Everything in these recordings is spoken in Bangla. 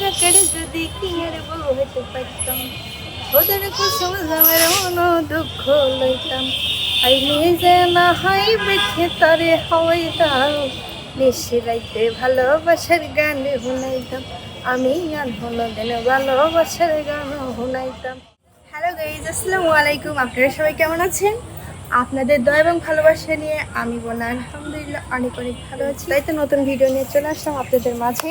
যদি কি পারতাম ওদের কুসুম মন দুঃখ লইতাম আই নিজে না হাই বেছে তারে ভালোবাসার গান শুনাইতাম আমি আর হলো দিনে ভালোবাসার গান শুনাইতাম হ্যালো গাইজ আসসালামু আলাইকুম আপনারা সবাই কেমন আছেন? আপনাদের দয়া এবং ভালোবাসা নিয়ে আমি বোনা আলহামদুলিল্লাহ অনেক অনেক ভালো আছি। তাই তো নতুন ভিডিও নিয়ে চলে আসলাম আপনাদের মাঝে।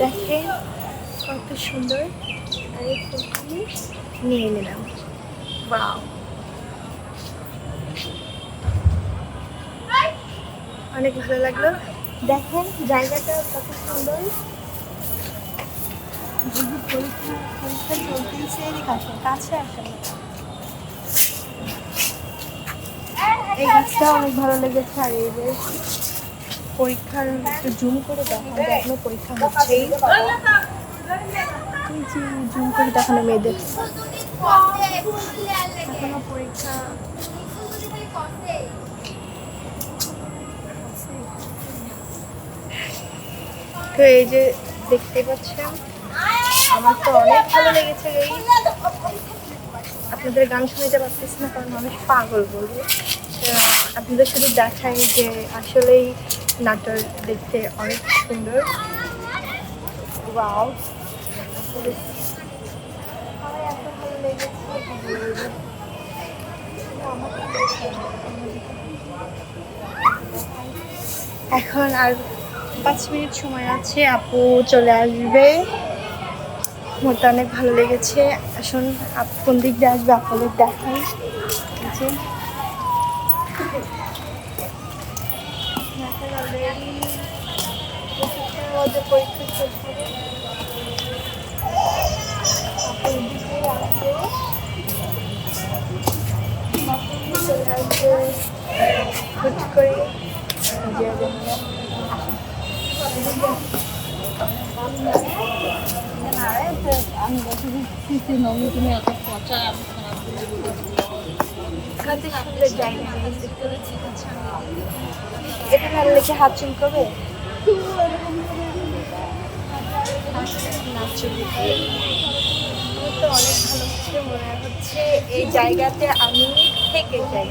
দেখেন কত সুন্দর আর এই ফুলগুলি নিয়ে নিলাম। বাও অনেক ভালো লাগল। দেখেন জায়গাটা কত সুন্দর। যদি পরীক্ষা পরীক্ষা চলতেছে এদিকে আসো কাছে আসো এই গাছটা অনেক ভালো লেগেছে, আর এই পরীক্ষার একটু জুম করে দেখানো এখনও পরীক্ষা হচ্ছেই। জুম করে দেখানো মেয়েদের। এখনও পরীক্ষা তো এই যে দেখতে পাচ্ছেন, আমার তো অনেক ভালো লেগেছে এই। আপনাদের গান শুনতে পারতেছি না, কারণ মানুষ পাগল বলবে। আপনাদের শুধু দেখাই যে আসলেই নাটক দেখতে অনেক সুন্দর। ওয়াও। এখন আর পাঁচ মিনিট সময় আছে, আপু চলে আসবে। তো অনেক ভালো লেগেছে। আসুন, আপু কোন দিক দিয়ে আসবে আপনাদের দেখাই। মধ্যে পরীক্ষা চলে হুট করে আমি বলছি নমি তুমি এত পচা সুন্দর জায়গা এখানে আর লেখে হাত চুলকবে? থেকে যাই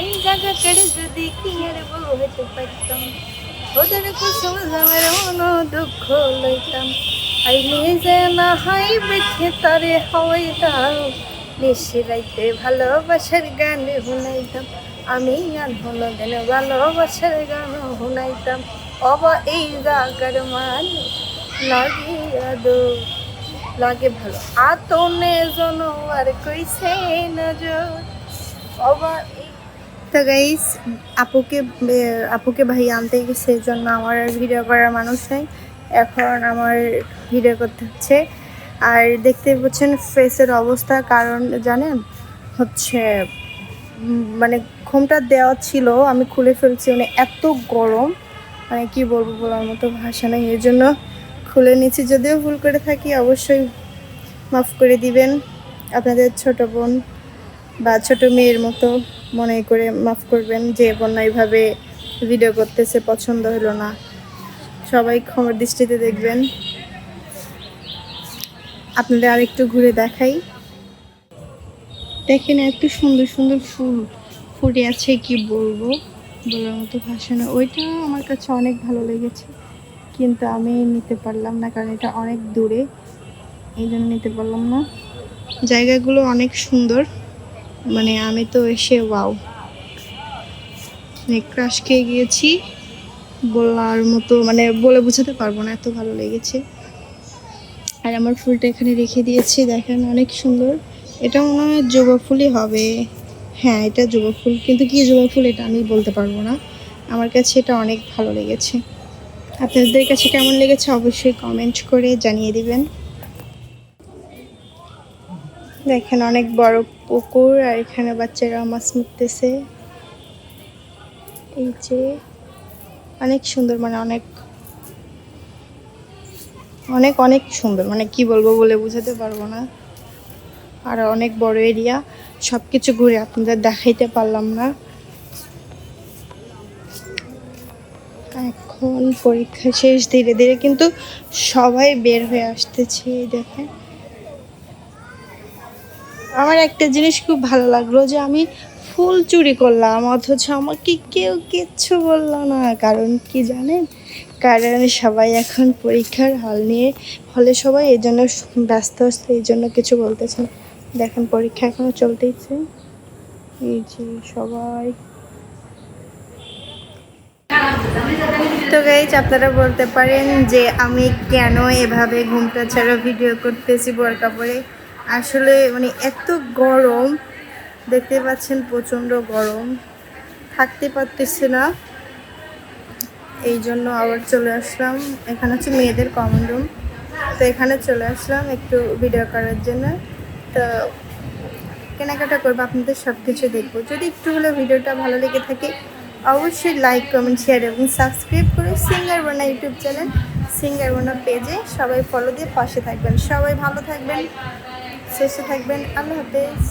এই যদি কি পারতাম ওদের দুঃখ লইতাম না হাই তারে ভালোবাসার গান শুনাইতাম। আমি আর হলো ভালোবাসার গান শুনাইতাম। অব এই জাগার মান লাগিয়া দো ভালো। আতনে আর কইছে নজর গাইস আপুকে আপুকে ভাই আনতে এই জন্য আমার ভিডিও করার মানুষ নেই। এখন আমার ভিডিও করতে হচ্ছে। আর দেখতে পাচ্ছেন ফেসের অবস্থা, কারণ জানেন, হচ্ছে মানে ঘুমটা দেওয়া ছিল, আমি খুলে ফেলছি মানে এত গরম মানে কি বলব বলার মতো ভাষা নেই এর জন্য খুলে নিচ্ছি। যদিও ভুল করে থাকি, অবশ্যই মাফ করে দিবেন। আপনাদের ছোট বোন বা ছোট মেয়ের মতো মনে করে মাফ করবেন যে বোন এইভাবে ভিডিও করতেছে, পছন্দ হলো না। সবাই ক্ষমার দৃষ্টিতে দেখবেন। আপনাদের আরেকটু ঘুরে দেখাই। দেখেন এত সুন্দর সুন্দর ফুল ফুটে আছে, কি বলব? বলার মতো ভাষা না। ওইটা আমার কাছে অনেক ভালো লেগেছে। কিন্তু আমি নিতে পারলাম না, কারণ এটা অনেক দূরে। এই জন্য নিতে পারলাম না। জায়গাগুলো অনেক সুন্দর। মানে আমি তো এসে ওয়াও। ক্রাশ খেয়ে গিয়েছি। বলার মতো মানে বলে বোঝাতে পারব না, এত ভালো লেগেছে। আর আমার ফুলটা এখানে রেখে দিয়েছি, দেখেন অনেক সুন্দর। এটা মনে হয় জবা ফুলই হবে। হ্যাঁ এটা জবা ফুল। কিন্তু কি জবা ফুল এটা আমি বলতে পারব না। আমার কাছে এটা অনেক ভালো লেগেছে। আপনাদের কাছে কেমন লেগেছে অবশ্যই কমেন্ট করে জানিয়ে দিবেন। দেখেন অনেক বড় পুকুর আর এখানে বাচ্চারা মাছ মারতেছে। এই যে অনেক সুন্দর মানে অনেক অনেক অনেক সুন্দর মানে কি বলব বলে বোঝাতে পারব না। আর অনেক বড় এরিয়া সব কিছু ঘুরে আপনাদের দেখাইতে পারলাম না। এখন পরীক্ষা শেষ ধীরে ধীরে কিন্তু সবাই বের হয়ে আসতেছে দেখেন। আমার একটা জিনিস খুব ভালো লাগল যে আমি ফুল চুরি করলাম, অথচ আমাকে কেউ কিচ্ছু বলল না। কারণ কি জানেন? কারণ সবাই এখন পরীক্ষার হল নিয়ে, হলে সবাই এই জন্য ব্যস্ত আসছে এই জন্য কিছু বলতেছে দেখেন, পরীক্ষা এখনও চলতেইছে। এই যে সবাই তো গাইজ আপনারা বলতে পারেন যে আমি কেন এভাবে ঘুমটা ছাড়া ভিডিও করতেছি বোরকা পরে? আসলে মানে এত গরম, দেখতে পাচ্ছেন প্রচণ্ড গরম, থাকতে পারতেছি না। এই জন্য আবার চলে আসলাম, এখানে হচ্ছে মেয়েদের কমন রুম তো এখানে চলে আসলাম একটু ভিডিও করার জন্য। তো কেনাকাটা করব, আপনাদের সব কিছু দেখব। যদি একটু হলে ভিডিওটা ভালো লেগে থাকে অবশ্যই লাইক কমেন্ট শেয়ার এবং সাবস্ক্রাইব করে singer Bona YouTube channel singer Bona পেজে সবাই ফলো দিয়ে পাশে থাকবেন। সবাই ভালো থাকবেন, সুস্থ থাকবেন। আল্লাহ হাফেজ।